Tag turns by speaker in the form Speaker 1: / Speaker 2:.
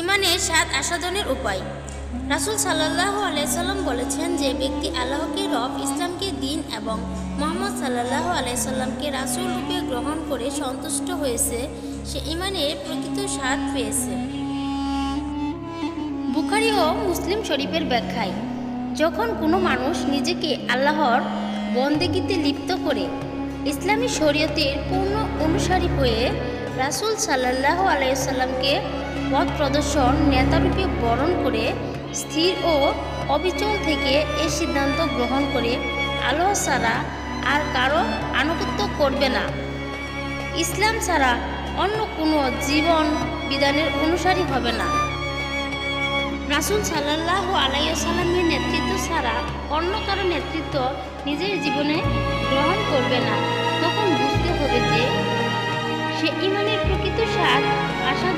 Speaker 1: ইমানের স্বাদ আস্বাদনের উপায়। রাসুল সাল্লাহ আলাইসাল্লাম বলেছেন যে, ব্যক্তি আল্লাহকে রব, ইসলামকে দিন এবং মোহাম্মদ সাল্লাহ আলাইসাল্লামকে রাসুল রূপে গ্রহণ করে সন্তুষ্ট হয়েছে, সে ইমানের প্রকৃত স্বাদ পেয়েছে। বুখারি ও মুসলিম শরীফের ব্যাখ্যায়, যখন কোনো মানুষ নিজেকে আল্লাহর বন্দেগীতে লিপ্ত করে ইসলামী শরীয়তের পূর্ণ অনুসারী হয়ে রাসূল সাল্লাহ আলাইসাল্লামকে পথ প্রদর্শন নেতারূপে বরণ করে স্থির ও অবিচল থেকে এ সিদ্ধান্ত গ্রহণ করে আল্লাহ ছাড়া আর কারও আনুগত্য করবে না। ইসলাম ছাড়া অন্য কোনো জীবন বিধানের অনুসারী হবে না। রাসুল সাল্লাহ আলাইসাল্লামের নেতৃত্ব ছাড়া অন্য কারও নেতৃত্ব নিজের জীবনে গ্রহণ করবে না। তখন বুঝতে হবে যে সে ইমানের প্রকৃত স্বাদ করে